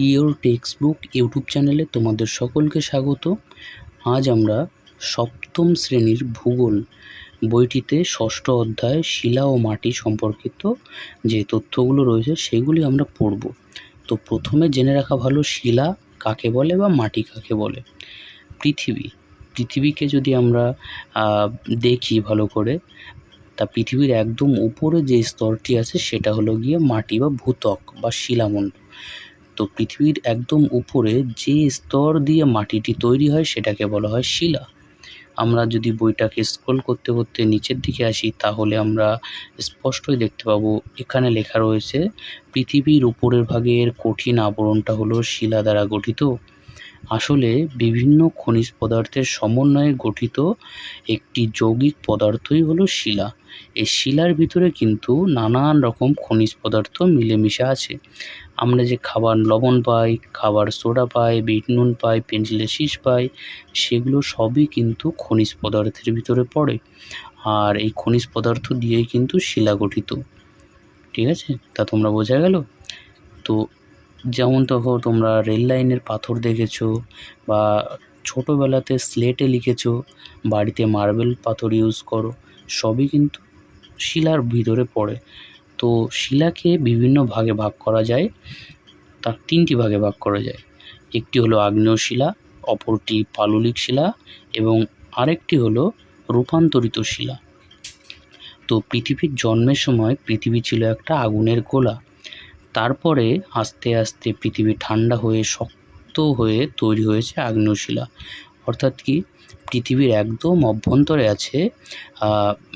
Your text book YouTube চ্যানেলে তোমাদের সকলকে স্বাগত। আজ আমরা সপ্তম শ্রেণির ভূগোল বইটিতে ষষ্ঠ অধ্যায় শিলা ও মাটি সম্পর্কিত যে তথ্যগুলো রয়েছে সেগুলি আমরা পড়ব। তো প্রথমে জেনে রাখা ভালো, শিলা কাকে বলে বা মাটি কাকে বলে? পৃথিবী, পৃথিবীকে যদি আমরা দেখি ভালো করে, তা পৃথিবীর একদম উপরে যে স্তরটি আছে সেটা হলো গিয়ে মাটি বা ভূতক বা শিলামণ্ডল তো পৃথিবীর একদম উপরে যে স্তর দিয়ে মাটিটি তৈরি হয় সেটাকে বলা হয় শিলা। আমরা যদি বইটাকে স্ক্রল করতে করতে নিচের দিকে আসি, তাহলে আমরা স্পষ্টই দেখতে পাবো, এখানে লেখা রয়েছে, পৃথিবীর উপরের ভাগের কঠিন আবরণটা হলো শিলা দ্বারা গঠিত। আসলে বিভিন্ন খনিজ পদার্থের সমন্বয়ে গঠিত একটি যৌগিক পদার্থই হলো শিলা। এই শিলার ভিতরে কিন্তু নানান রকম খনিজ পদার্থ মিলেমিশে আছে। আমরা যে খাবার লবণ পাই, খাবার সোডা পাই, বিট নুন পাই পেন্সিলের শীষ পাই, সেগুলো সবই কিন্তু খনিজ পদার্থের ভিতরে পড়ে। আর এই খনিজ পদার্থ দিয়েই কিন্তু শিলা গঠিত। ঠিক আছে? তা তোমরা বোঝা গেল? তো যেমন তখন তোমরা রেল লাইনের পাথর দেখেছ বা ছোটোবেলাতে স্লেটে লিখেছো, বাড়িতে মার্বেল পাথর ইউজ করো, সবই কিন্তু শিলার ভিতরে পড়ে। তো শিলাকে বিভিন্ন ভাগে ভাগ করা যায়, তার তিনটি ভাগে ভাগ করা যায়। একটি হলো আগ্নেয় শিলা, অপরটি পাললিক শিলা এবং আরেকটি হলো রূপান্তরিত শিলা। তো পৃথিবীর জন্মের সময় পৃথিবী ছিল একটা আগুনের গোলা। তারপরে আস্তে আস্তে পৃথিবী ঠান্ডা হয়ে, শক্ত হয়ে তৈরি হয়েছে আগ্নেয় শিলা। অর্থাৎ কি? পৃথিবীর একদম অভ্যন্তরে আছে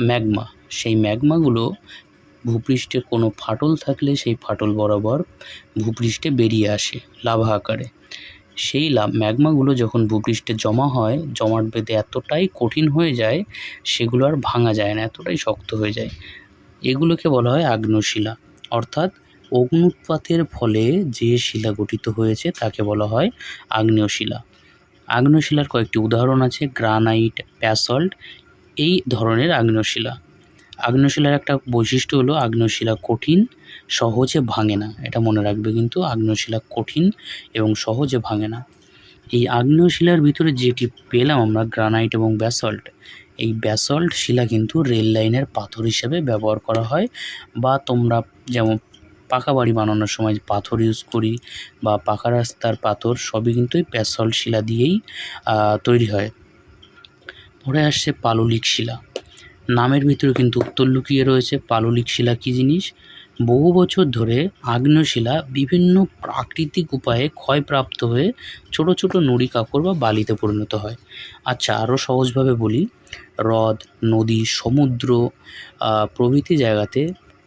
ম্যাগমা। সেই ম্যাগমাগুলো ভূপৃষ্ঠে কোনো ফাটল থাকলে সেই ফাটল বরাবর ভূপৃষ্ঠে বেরিয়ে আসে লাভা আকারে। সেই লাভ ম্যাগমাগুলো যখন ভূপৃষ্ঠে জমা হয়, জমাট বেঁধে এতটাই কঠিন হয়ে যায়, সেগুলো আর ভাঙা যায় না, এতটাই শক্ত হয়ে যায়। এগুলোকে বলা হয় আগ্নেয়শিলা। অর্থাৎ অগ্নুৎপাতের ফলে যে শিলা গঠিত হয়েছে, তাকে বলা হয় আগ্নেয়শিলা। আগ্নেয়শিলার কয়েকটি উদাহরণ আছে, গ্রানাইট প্যাসল্ট। এই ধরনের আগ্নেয়শিলা। আগ্নেয়শিলার একটা বৈশিষ্ট্য হলো আগ্নেয়শিলা কঠিন, সহজে ভাঙে না। এটা মনে রাখবে কিন্তু আগ্নেয়শিলা কঠিন এবং সহজে ভাঙে না। এই আগ্নেয়শিলার ভিতরে যেটি পেলাম আমরা, গ্রানাইট এবং ব্যাসল্ট, এই ব্যাসল্ট শিলা কিন্তু রেল লাইনের পাথর হিসেবে ব্যবহার করা হয় বা তোমরা যেমন পাকা বাড়ি বানানোর সময় পাথর ইউজ করি বা পাকা রাস্তার পাথর, সবই কিন্তু এই ব্যাসল্ট শিলা দিয়েই তৈরি হয়। পরে আসছে পাললিক শিলা। নামের ভিতরে কিন্তু উত্তর লুকিয়ে রয়েছে পাললিক শিলা কী জিনিস? বহু বছর ধরে আগ্নেয় শিলা বিভিন্ন প্রাকৃতিক উপায়ে ক্ষয়প্রাপ্ত হয়ে ছোট ছোট নুড়ি কাকর বা বালিতে পরিণত হয়। আচ্ছা আরও সহজভাবে বলি। হ্রদ, নদী, সমুদ্র প্রভৃতি জায়গাতে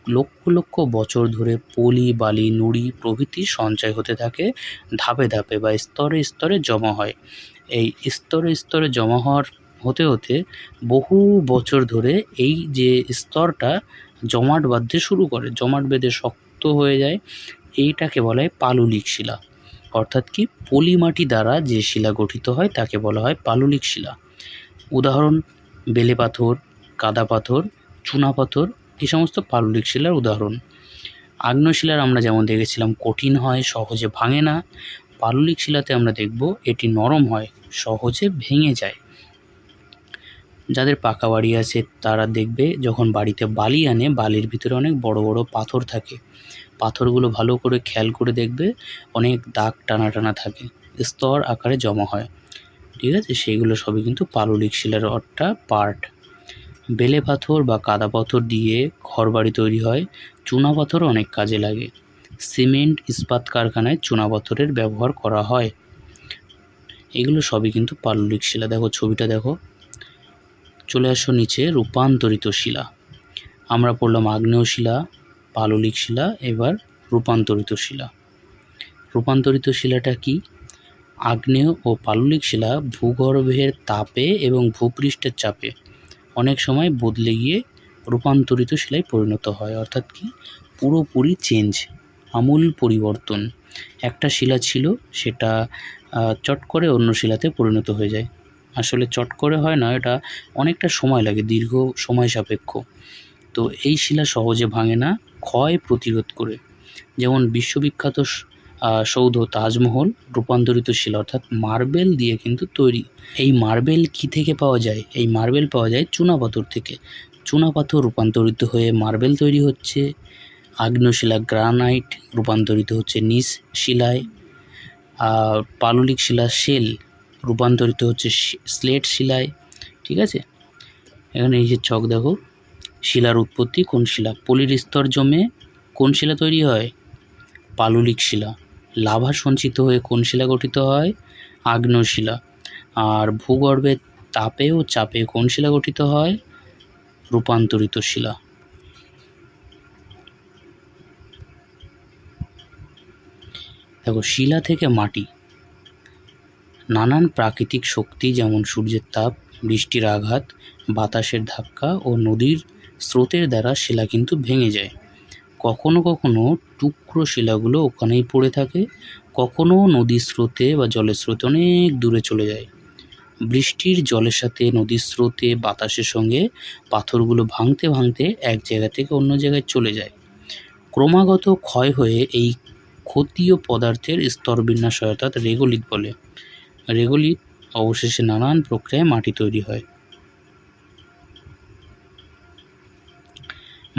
লক্ষ লক্ষ বছর ধরে পলি, বালি, নুড়ি প্রভৃতি সঞ্চয় হতে থাকে, ধাপে ধাপে বা স্তরে স্তরে জমা হয়। এই স্তরে স্তরে জমা হওয়ার হতে হতে বহু বছর ধরে এই যে স্তরটা জমাট বাঁধতে শুরু করে, জমাট বেঁধে শক্ত হয়ে যায়, এইটাকে বলা হয় পাললিক শিলা। অর্থাৎ কি? পলি মাটি দ্বারা যে শিলা গঠিত হয়, তাকে বলা হয় পাললিক শিলা। উদাহরণ, বেলে পাথর, কাদা পাথর, চুনা পাথর, এই সমস্ত পাললিক শিলার উদাহরণ। আগ্নেয় শিলার আমরা যেমন দেখেছিলাম, কঠিন হয়, সহজে ভাঙে না। পাললিক শিলাতে আমরা দেখব, এটি নরম হয়, সহজে ভেঙে যায়। যাদের পাকা বাড়ি আছে তারা দেখবে যখন বাড়িতে বালি আনে, বালির ভিতরে অনেক বড় বড় পাথর থাকে। পাথরগুলো ভালো করে খেয়াল করে দেখবে অনেক দাগ টানা টানা থাকে, স্তর আকারে জমা হয়। ঠিক আছে? সেইগুলো সবই কিন্তু পাললিক শিলার একটা পার্ট বেলে পাথর বা কাদা পাথর দিয়ে ঘরবাড়ি তৈরি হয়। চুনা পাথর অনেক কাজে লাগে। সিমেন্ট, ইস্পাত কারখানায় চুনা পাথরের ব্যবহার করা হয়। এগুলো সবই কিন্তু পাললিক শিলা। দেখো, ছবিটা দেখো। চলে আসো নিচে, রূপান্তরিত শিলা। আমরা পড়লাম আগ্নেয় শিলা, পাললিক শিলা, এবার রূপান্তরিত শিলা। রূপান্তরিত শিলাটা কি? আগ্নেয় ও পাললিক শিলা ভূগর্ভের তাপে এবং ভূপৃষ্ঠের চাপে। অনেক সময় বদলে গিয়ে রূপান্তরিত শিলায় পরিণত হয়, অর্থাৎ কি? পুরোপুরি চেঞ্জ আমূল পরিবর্তন। একটা শিলা ছিল, সেটা চট করে অন্য শিলাতে পরিণত হয়ে যায়। আসলে চট করে হয় না, এটা অনেকটা সময় লাগে, দীর্ঘ সময় সাপেক্ষ। তো এই শিলা সহজে ভাঙে না, ক্ষয় প্রতিরোধ করে। যেমন বিশ্ববিখ্যাত সৌধ তাজমহল, রূপান্তরিত শিলা, অর্থাৎ মার্বেল দিয়ে কিন্তু তৈরি। এই মার্বেল কি থেকে পাওয়া যায়? এই মার্বেল পাওয়া যায় চুনাপাথর থেকে। চুনাপাথর রূপান্তরিত হয়ে মার্বেল তৈরি হচ্ছে, আগ্নেয়শিলা গ্রানাইট রূপান্তরিত হচ্ছে নিস শিলায় পাললিক শিলা শেল রূপান্তরিত হচ্ছে স্লেট শিলায়, ঠিক আছে? এখানে এই যে চক দেখো, শিলার উৎপত্তি কোন শিলা? পলির স্তর জমে কোন শিলা তৈরি হয়? পাললিক শিলা। লাভা সঞ্চিত হয়ে কোন শিলা গঠিত হয়? আগ্নেয় শিলা। আর ভূগর্ভের তাপে ও চাপে কোন শিলা গঠিত হয়? রূপান্তরিত শিলা। দেখো, শিলা থেকে মাটি নানান প্রাকৃতিক শক্তি যেমন সূর্যের তাপ, বৃষ্টির আঘাত, বাতাসের ধাক্কা ও নদীর স্রোতের দ্বারা শিলা কিন্তু ভেঙে যায়। কখনো কখনো টুকরো শিলাগুলো ওখানেই পড়ে থাকে, কখনো নদীর স্রোতে বা জলের স্রোতে অনেক দূরে চলে যায়। বৃষ্টির জলের সাথে নদীর স্রোতে, বাতাসের সঙ্গে পাথরগুলো ভাঙতে ভাঙতে এক জায়গা থেকে অন্য জায়গায় চলে যায়। ক্রমাগত ক্ষয় হয়ে এই ক্ষতীয় পদার্থের স্তরবিন্যাস হয় অর্থাৎ রেগোলিথ বলে। রেগোলিথ অবশেষে নানান প্রক্রিয়ায় মাটি তৈরি হয়।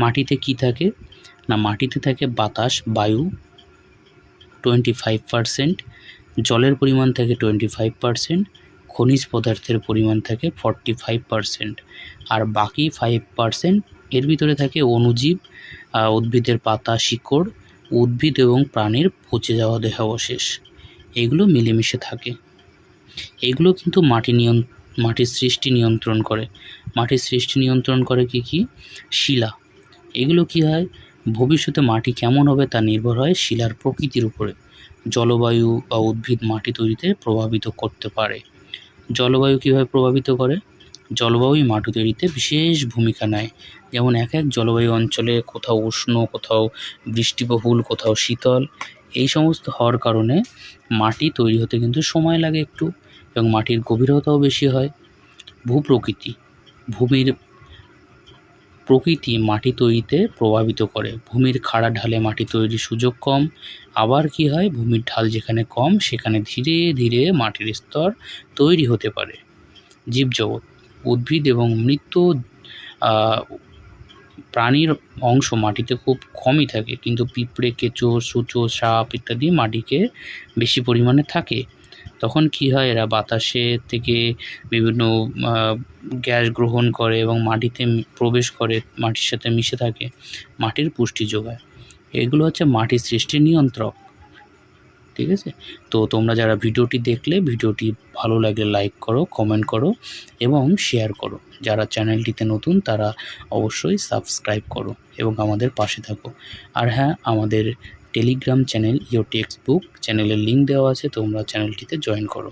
মাটিতে কি থাকে? না, মাটিতে থাকে বাতাস, বায়ু টোয়েন্টি ফাইভ পারসেন্ট জলের পরিমাণ থাকে টোয়েন্টি ফাইভ পারসেন্ট খনিজ পদার্থের পরিমাণ থাকে ফর্টি ফাইভ পারসেন্ট আর বাকি ফাইভ পারসেন্ট এর ভিতরে থাকে অণুজীব উদ্ভিদের পাতা, শিকড়, উদ্ভিদ এবং প্রাণীর পচে যাওয়া দেহাবশেষ। এগুলো মিলেমিশে থাকে। এগুলো কিন্তু মাটি নিয়ন, মাটির সৃষ্টি নিয়ন্ত্রণ করে। মাটির সৃষ্টি নিয়ন্ত্রণ করে কি কি? শিলা। এগুলো কি হয়? ভবিষ্যতে মাটি কেমন হবে তা নির্ভর হয় শিলার প্রকৃতির উপরে। জলবায়ু বা উদ্ভিদ মাটি তৈরিতে প্রভাবিত করতে পারে। জলবায়ু কীভাবে প্রভাবিত করে? জলবায়ু মাটি তৈরিতে বিশেষ ভূমিকা নেয়। যেমন এক এক জলবায়ু অঞ্চলে কোথাও উষ্ণ, কোথাও বৃষ্টিবহুল, কোথাও শীতল। এই সমস্ত হওয়ার কারণে মাটি তৈরি হতে কিন্তু সময় লাগে একটু এবং মাটির গভীরতাও বেশি হয়। ভূপ্রকৃতি ভূমির প্রকৃতি মাটি তৈরিতে প্রভাবিত করে। ভূমির খাড়া ঢালে মাটি তৈরির সুযোগ কম। আবার কি হয়? ভূমির ঢাল যেখানে কম সেখানে ধীরে ধীরে মাটির স্তর তৈরি হতে পারে। জীবজগৎ উদ্ভিদ এবং মৃত আহ, প্রাণীর অংশ মাটিতে খুব কমই থাকে, কিন্তু পিঁপড়ে, কেঁচো সুচো সাপ ইত্যাদি মাটিকে বেশি পরিমাণে থাকে। তখন কি হয়, এরা বাতাসে থেকে বিভিন্ন গ্যাস গ্রহণ করে এবং মাটিতে প্রবেশ করে, মাটির সাথে মিশে থাকে, মাটির পুষ্টি যোগায়। এগুলো হচ্ছে মাটির সৃষ্টি নিয়ন্ত্রক। ঠিক আছে? তো তোমরা যারা ভিডিওটি দেখলে, ভিডিওটি ভালো লাগলে লাইক করো, কমেন্ট করো এবং শেয়ার করো। যারা চ্যানেলটিতে নতুন, তারা অবশ্যই সাবস্ক্রাইব করো এবং আমাদের পাশে থাকো। আর হ্যাঁ আমাদের Telegram channel you text book চ্যানেলের লিঙ্ক দেওয়া আছে, তোমরা চ্যানেলটিতে জয়েন করো।